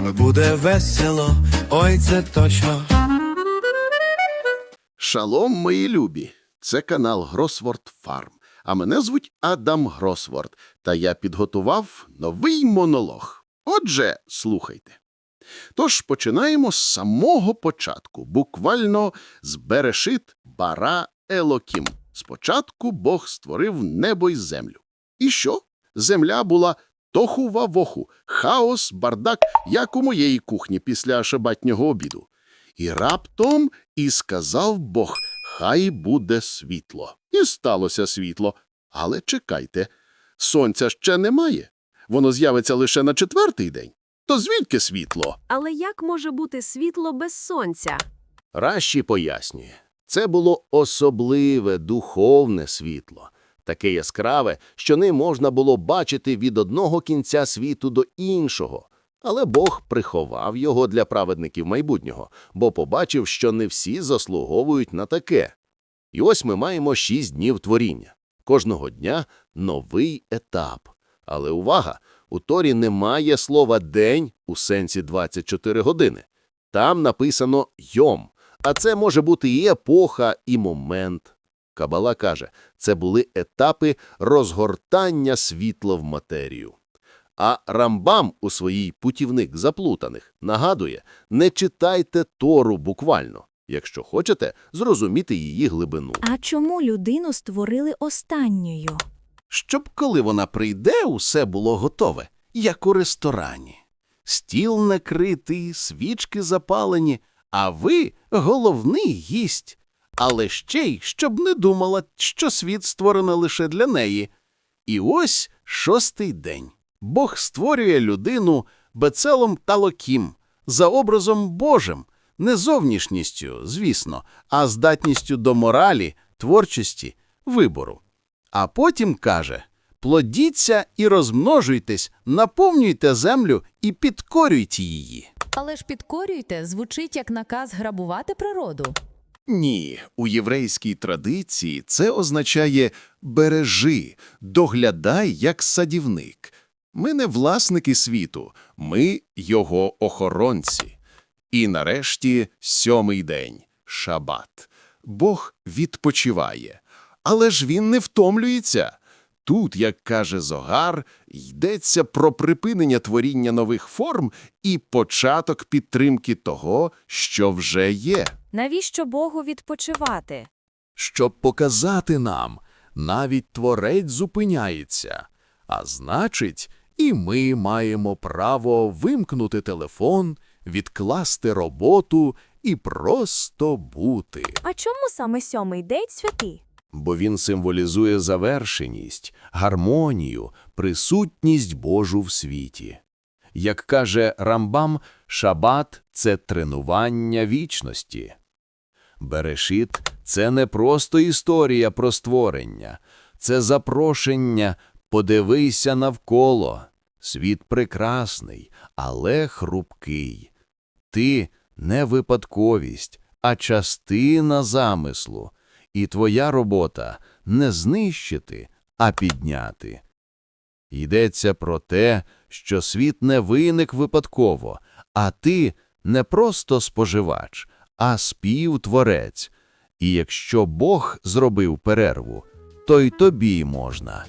нами буде весело, ой, це точно. Шалом, мої любі! Це канал Гросворд Фарм. А мене звуть Адам Гросворд, та я підготував новий монолог. Отже, слухайте. Тож починаємо з самого початку, буквально з Берешит Бара Елокім. Спочатку Бог створив небо й землю. І що? Земля була тоху-ва-воху, хаос, бардак, як у моєї кухні після шабатнього обіду. І раптом і сказав Бог, хай буде світло. І сталося світло. Але чекайте, сонця ще немає. Воно з'явиться лише на четвертий день. То звідки світло? Але як може бути світло без сонця? Раші пояснює, це було особливе духовне світло, таке яскраве, що ним можна було бачити від одного кінця світу до іншого. Але Бог приховав його для праведників майбутнього, бо побачив, що не всі заслуговують на таке. І ось ми маємо шість днів творіння. Кожного дня новий етап. Але увага! У Торі немає слова «день» у сенсі 24 години. Там написано «йом», а це може бути і епоха, і момент. Кабала каже, це були етапи розгортання світла в матерію. А Рамбам у своїй «Путівник заплутаних» нагадує, не читайте Тору буквально, якщо хочете зрозуміти її глибину. А чому людину створили останньою? Щоб коли вона прийде, усе було готове, як у ресторані. Стіл накритий, свічки запалені, а ви головний гість. Але ще й щоб не думала, що світ створений лише для неї. І ось шостий день. Бог створює людину бецелом та локім, за образом Божим, не зовнішністю, звісно, а здатністю до моралі, творчості, вибору. А потім каже: плодіться і розмножуйтесь, наповнюйте землю і підкорюйте її. Але ж підкорюйте звучить як наказ грабувати природу. Ні, у єврейській традиції це означає бережи, доглядай як садівник. Ми не власники світу, ми його охоронці. І нарешті сьомий день шабат. Бог відпочиває. Але ж він не втомлюється. Тут, як каже Зогар, йдеться про припинення творіння нових форм і початок підтримки того, що вже є. Навіщо Богу відпочивати? щоб показати нам, навіть творець зупиняється, а значить, і ми маємо право вимкнути телефон, відкласти роботу і просто бути. А чому саме сьомий день святий? Бо він символізує завершеність, гармонію, присутність Божу в світі. Як каже Рамбам, шабат – це тренування вічності. Берешит – це не просто історія про створення, це запрошення «подивися навколо». Світ прекрасний, але хрупкий. Ти – не випадковість, а частина замислу. І твоя робота – не знищити, а підняти. Йдеться про те, що світ не виник випадково, а ти не просто споживач, а співтворець. І якщо Бог зробив перерву, то й тобі можна.